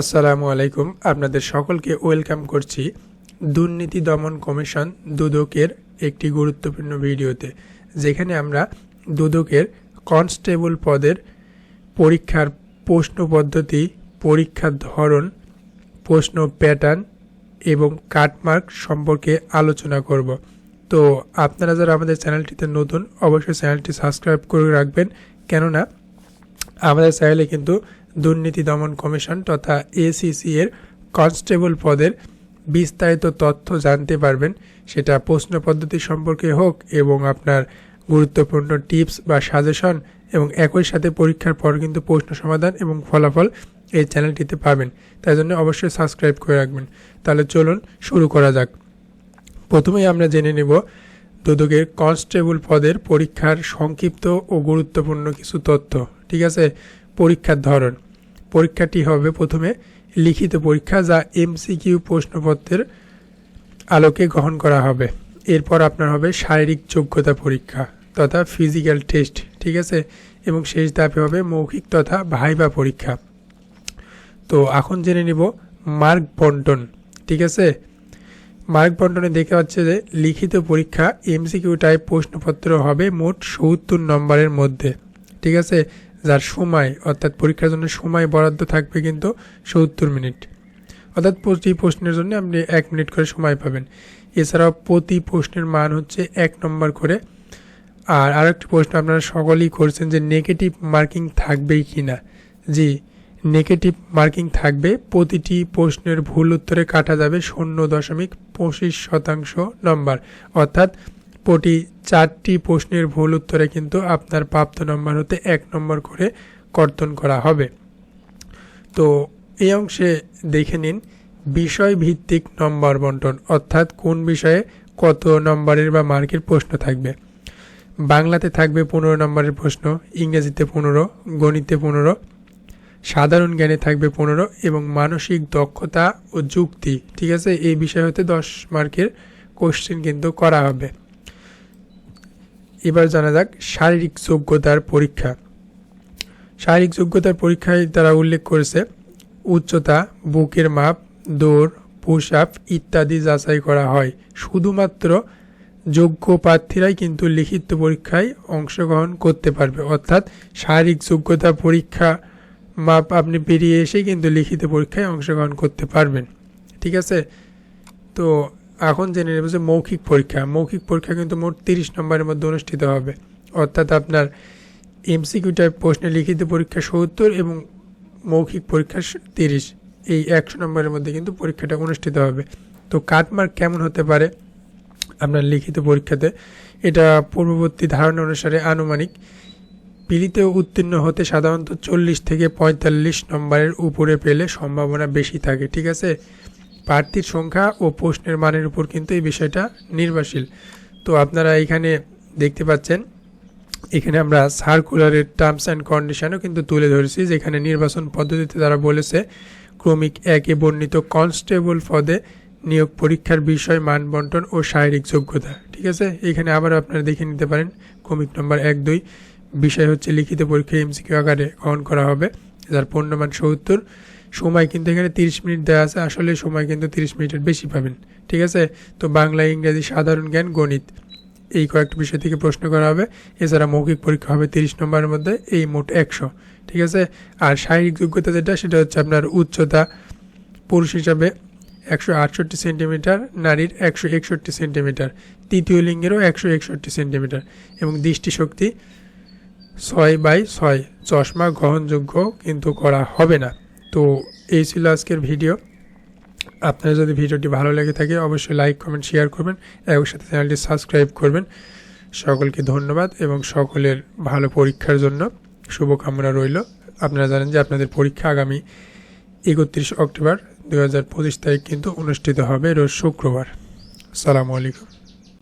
আসসালামু আলাইকুম। আপনাদের সকলকে ওয়েলকাম করছি দুর্নীতি দমন কমিশন দুদকের একটি গুরুত্বপূর্ণ ভিডিওতে, যেখানে আমরা দুদকের কনস্টেবল পদের পরীক্ষার প্রশ্ন পদ্ধতি, পরীক্ষার ধরন, প্রশ্ন প্যাটার্ন এবং কাটমার্ক সম্পর্কে আলোচনা করব। তো আপনারা যারা আমাদের চ্যানেলটিতে নতুন, অবশ্যই চ্যানেলটি সাবস্ক্রাইব করে রাখবেন। কেননা, আমাদের চ্যানেলে কিন্তু দুর্নীতি দমন কমিশন তথা এসিসি এর কনস্টেবল পদের বিস্তারিত তথ্য জানতে পারবেন। সেটা প্রশ্ন পদ্ধতি সম্পর্কে হোক এবং আপনার গুরুত্বপূর্ণ টিপস বা সাজেশন এবং একই সাথে পরীক্ষার পর কিন্তু প্রশ্ন সমাধান এবং ফলাফল এই চ্যানেলটিতে পাবেন। তাই জন্য অবশ্যই সাবস্ক্রাইব করে রাখবেন। তাহলে চলুন শুরু করা যাক। প্রথমেই আমরা জেনে নেব দুদকের কনস্টেবল পদের পরীক্ষার সংক্ষিপ্ত ও গুরুত্বপূর্ণ কিছু তথ্য। ঠিক আছে? পরীক্ষার ধরন। পরীক্ষাটি হবে প্রথমে লিখিত পরীক্ষা যা এমসিকিউ প্রশ্নপত্রের আলোকে গ্রহণ করা হবে। এরপর আপনার হবে শারীরিক যোগ্যতা পরীক্ষা তথা ফিজিক্যাল টেস্ট, ঠিক আছে? এবং শেষ ধাপে হবে মৌখিক তথা ভাইবা পরীক্ষা। তো এখন জেনে নিব মার্ক বন্টন, ঠিক আছে? মার্ক বন্টনে দেখা যাচ্ছে যে লিখিত পরীক্ষা এমসিকিউ টাইপ প্রশ্নপত্র হবে মোট সত্তর নম্বরের মধ্যে, ঠিক আছে? যার সময়, অর্থাৎ পরীক্ষার জন্য সময় বরাদ্দ থাকবে কিন্তু সত্তর মিনিট। অর্থাৎ প্রতি প্রশ্নের জন্য আপনি এক মিনিট করে সময় পাবেন। এছাড়াও প্রতি প্রশ্নের মান হচ্ছে এক নম্বর করে। আর আরেকটি প্রশ্ন আপনারা সকলেই করছেন যে নেগেটিভ মার্কিং থাকবেই কি না? জি নেগেটিভ মার্কিং থাকবে। প্রতিটি প্রশ্নের ভুল উত্তরে কাটা যাবে শূন্য দশমিক পঁচিশ শতাংশ নম্বর। অর্থাৎ প্রতি চারটি প্রশ্নের ভুল উত্তরে কিন্তু আপনার প্রাপ্ত নম্বর হতে এক নম্বর করে কর্তন করা হবে। তো এই অংশে দেখে নিন বিষয় ভিত্তিক নম্বর বন্টন, অর্থাৎ কোন বিষয়ে কত নম্বরের বা মার্কের প্রশ্ন থাকবে। বাংলাতে থাকবে পনেরো নম্বরের প্রশ্ন, ইংরেজিতে পনেরো, গণিতে পনেরো, সাধারণ জ্ঞানে থাকবে পনেরো এবং মানসিক দক্ষতা ও যুক্তি, ঠিক আছে? এই বিষয় হতে দশ মার্কের কোশ্চেন কিন্তু করা হবে। এবার জানা যাক শারীরিক যোগ্যতার পরীক্ষা। শারীরিক যোগ্যতার পরীক্ষায় তারা উল্লেখ করেছে, উচ্চতা, বুকের মাপ, দৌড় পুশ আপ ইত্যাদি যাচাই করা হয়। শুধুমাত্র যোগ্য প্রার্থীরাই কিন্তু লিখিত পরীক্ষায় অংশগ্রহণ করতে পারবে। অর্থাৎ শারীরিক যোগ্যতা পরীক্ষা মাপ আপনি পেরিয়ে এসেই কিন্তু লিখিত পরীক্ষায় অংশগ্রহণ করতে পারবেন। ঠিক আছে? তো এখন জেনে নেব যে মৌখিক পরীক্ষা। মৌখিক পরীক্ষা কিন্তু মোট তিরিশ নম্বরের মধ্যে অনুষ্ঠিত হবে। অর্থাৎ আপনার এমসিকিউ টাইপ প্রশ্নে লিখিত পরীক্ষা সত্তর এবং মৌখিক পরীক্ষা তিরিশ। এই একশো নম্বরের মধ্যে কিন্তু পরীক্ষাটা অনুষ্ঠিত হবে। তো কাটমার্ক কেমন হতে পারে আপনার লিখিত পরীক্ষাতে? এটা পূর্ববর্তী ধারণা অনুসারে আনুমানিক। পিলিতে উত্তীর্ণ হতে সাধারণত চল্লিশ থেকে পঁয়তাল্লিশ নম্বরের উপরে পেলে সম্ভাবনা বেশি থাকে, ঠিক আছে? প্রার্থীর সংখ্যা ও প্রশ্নের মানের উপর কিন্তু এই বিষয়টা নির্ভরশীল। তো আপনারা এখানে দেখতে পাচ্ছেন, এখানে আমরা সার্কুলারের টার্মস অ্যান্ড কন্ডিশনও কিন্তু তুলে ধরেছি, যেখানে নির্বাচন পদ্ধতিতে তারা বলেছে, ক্রমিক একে বর্ণিত কনস্টেবল পদে নিয়োগ পরীক্ষার বিষয়, মান বন্টন ও শারীরিক যোগ্যতা। ঠিক আছে? এখানে আবার আপনারা দেখে নিতে পারেন, ক্রমিক নম্বর এক দুই, বিষয় হচ্ছে লিখিত পরীক্ষা এমসিকিউ আকারে গ্রহণ করা হবে, যার পূর্ণমান সত্তর। সময় কিন্তু এখানে তিরিশ মিনিট দেওয়া আছে, আসলে সময় কিন্তু তিরিশ মিনিটের বেশি পাবেন, ঠিক আছে? তো বাংলা, ইংরেজি সাধারণ জ্ঞান, গণিত, এই কয়েকটি বিষয় থেকে প্রশ্ন করা হবে। এছাড়া মৌখিক পরীক্ষা হবে তিরিশ নম্বরের মধ্যে, এই মোট একশো, ঠিক আছে? আর শারীরিক যোগ্যতা যেটা, সেটা হচ্ছে আপনার উচ্চতা, পুরুষ হিসাবে একশো আটষট্টি সেন্টিমিটার, নারীর একশো একষট্টি সেন্টিমিটার, তৃতীয় লিঙ্গেরও একশো একষট্টি সেন্টিমিটার এবং দৃষ্টিশক্তি ছয় বাই ছয়, চশমা গ্রহণযোগ্য কিন্তু করা হবে না। তো এই ছিল আজকের ভিডিও। আপনার যদি ভিডিওটি ভালো লেগে থাকে, অবশ্যই লাইক কমেন্ট শেয়ার করবেন এবং সাথে চ্যানেলটি সাবস্ক্রাইব করবেন। সকলকে ধন্যবাদ এবং সকলের ভালো পরীক্ষার জন্য শুভকামনা রইল। আপনারা জানেন যে আপনাদের পরীক্ষা আগামী একত্রিশ অক্টোবর দু হাজার পঁচিশ তারিখ কিন্তু অনুষ্ঠিত হবে, রোজ শুক্রবার। সালামু আলাইকুম।